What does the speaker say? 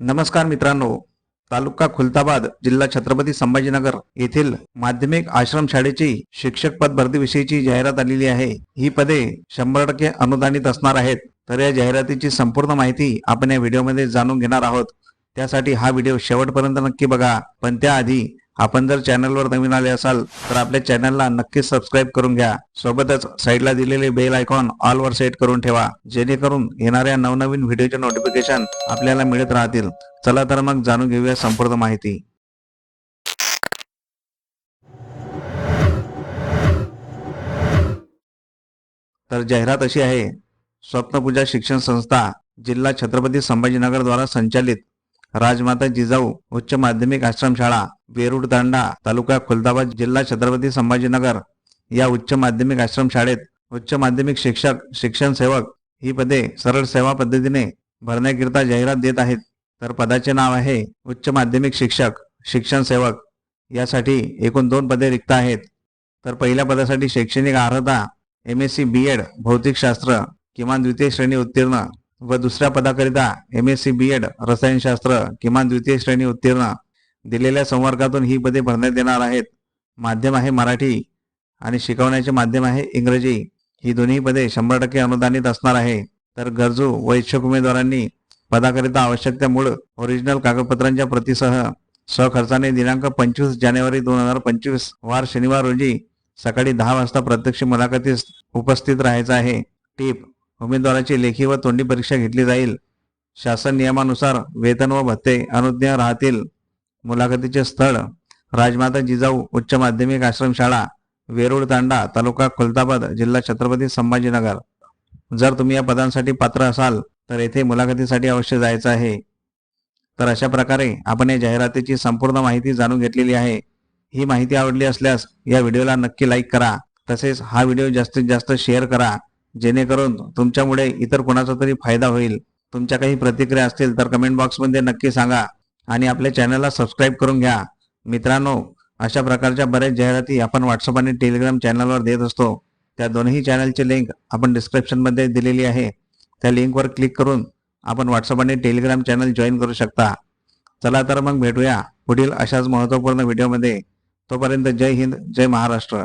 नमस्कार मित्रांनो. तालुका खुलताबाद जिल्हा छत्रपती संभाजीनगर येथील माध्यमिक आश्रम शाळेची शिक्षक पद भरतीविषयीची जाहिरात आलेली आहे. ही पदे शंभर टक्के अनुदानित असणार आहेत. तर या जाहिरातीची संपूर्ण माहिती आपण या व्हिडिओमध्ये जाणून घेणार आहोत. त्यासाठी हा व्हिडिओ शेवटपर्यंत नक्की बघा. पण त्याआधी आपण जर चॅनलवर नवीन आले असाल तर आपल्या चॅनलला नक्कीच सबस्क्राईब करून घ्या. सोबतच साईडला दिलेले बेल आयकॉन ऑलवर सेट करून ठेवा जेणेकरून येणाऱ्या नवनवीन व्हिडिओचे नोटिफिकेशन आपल्याला मिळत राहतील. चला तर मग जाणून घेऊया संपूर्ण माहिती. तर जाहिरात अशी आहे स्वप्नपूजा शिक्षण संस्था जिल्हा छत्रपती संभाजीनगर द्वारा संचालित राजमाता जिजाऊ उच्च माध्यमिक आश्रमशाळा वेरुड तांडा तालुका खुलदाबाद जिल्हा छत्रपती संभाजीनगर. या उच्च माध्यमिक आश्रमशाळेत उच्च माध्यमिक शिक्षक शिक्षण सेवक ही पदे सरळ सेवा पद्धतीने भरण्याकरिता जाहिरात देत आहेत. तर पदाचे नाव आहे उच्च माध्यमिक शिक्षक शिक्षण सेवक. यासाठी एकूण दोन पदे रिक्त आहेत. तर पहिल्या पदासाठी शैक्षणिक अर्हता M S C B Ed भौतिकशास्त्र किमान द्वितीय श्रेणी उत्तीर्ण. व दुसऱ्या पदाकरिता M S C B Ed रसायनशास्त्र किमान द्वितीय श्रेणी उत्तीर्ण दिलेल्या संवर्गातून ही पदे भरण्यात येणार आहेत. माध्यम आहे मराठी आणि शिकवण्याचे माध्यम आहे इंग्रजी. ही दोन्ही पदे शंभर टक्के अनुदानित असणार आहे. तर गरजू व इच्छुक उमेदवारांनी पदाकरिता आवश्यक त्या मूळ ओरिजिनल कागदपत्रांच्या प्रतिसह स्वखर्चाने दिनांक पंचवीस जानेवारी दोन हजार पंचवीस वार शनिवार रोजी सकाळी दहा वाजता प्रत्यक्ष मुलाखतीस उपस्थित राहायचं आहे. टीप उमेदवाराची लेखी व तोंडी परीक्षा घेतली जाईल. शासन नियमानुसार वेतन व भत्ते अनुज्ञ राहतील. मुलाखतीचे स्थळ राजमाता जिजाऊ उच्च माध्यमिक आश्रमशाळा वेरूळ तांडा तालुका खुलताबाद जिल्हा छत्रपती संभाजीनगर. जर तुम्ही या पदांसाठी पात्र असाल तर येथे मुलाखतीसाठी अवश्य जायचं आहे. तर अशा प्रकारे आपण या जाहिरातीची संपूर्ण माहिती जाणून घेतलेली आहे. ही माहिती आवडली असल्यास या व्हिडिओला नक्की लाईक करा. तसेच हा व्हिडिओ जास्तीत जास्त शेअर करा. जेणेकरून तुमच्यामुळे इतर कोणाचा तरी फायदा होईल. तुमच्या काही प्रतिक्रिया असतील तर कमेंट बॉक्समध्ये नक्की सांगा आणि आपल्या चॅनलला सबस्क्राईब करून घ्या. मित्रांनो अशा प्रकारच्या बऱ्याच जाहिराती आपण व्हॉट्सअप आणि टेलिग्राम चॅनलवर देत असतो. त्या दोन्ही चॅनलची लिंक आपण डिस्क्रिप्शनमध्ये दिलेली आहे. त्या लिंकवर क्लिक करून आपण व्हॉट्सअप आणि टेलिग्राम चॅनल जॉईन करू शकता. चला तर मग भेटूया पुढील अशाच महत्त्वपूर्ण व्हिडिओमध्ये तोपर्यंत जय हिंद जय महाराष्ट्र.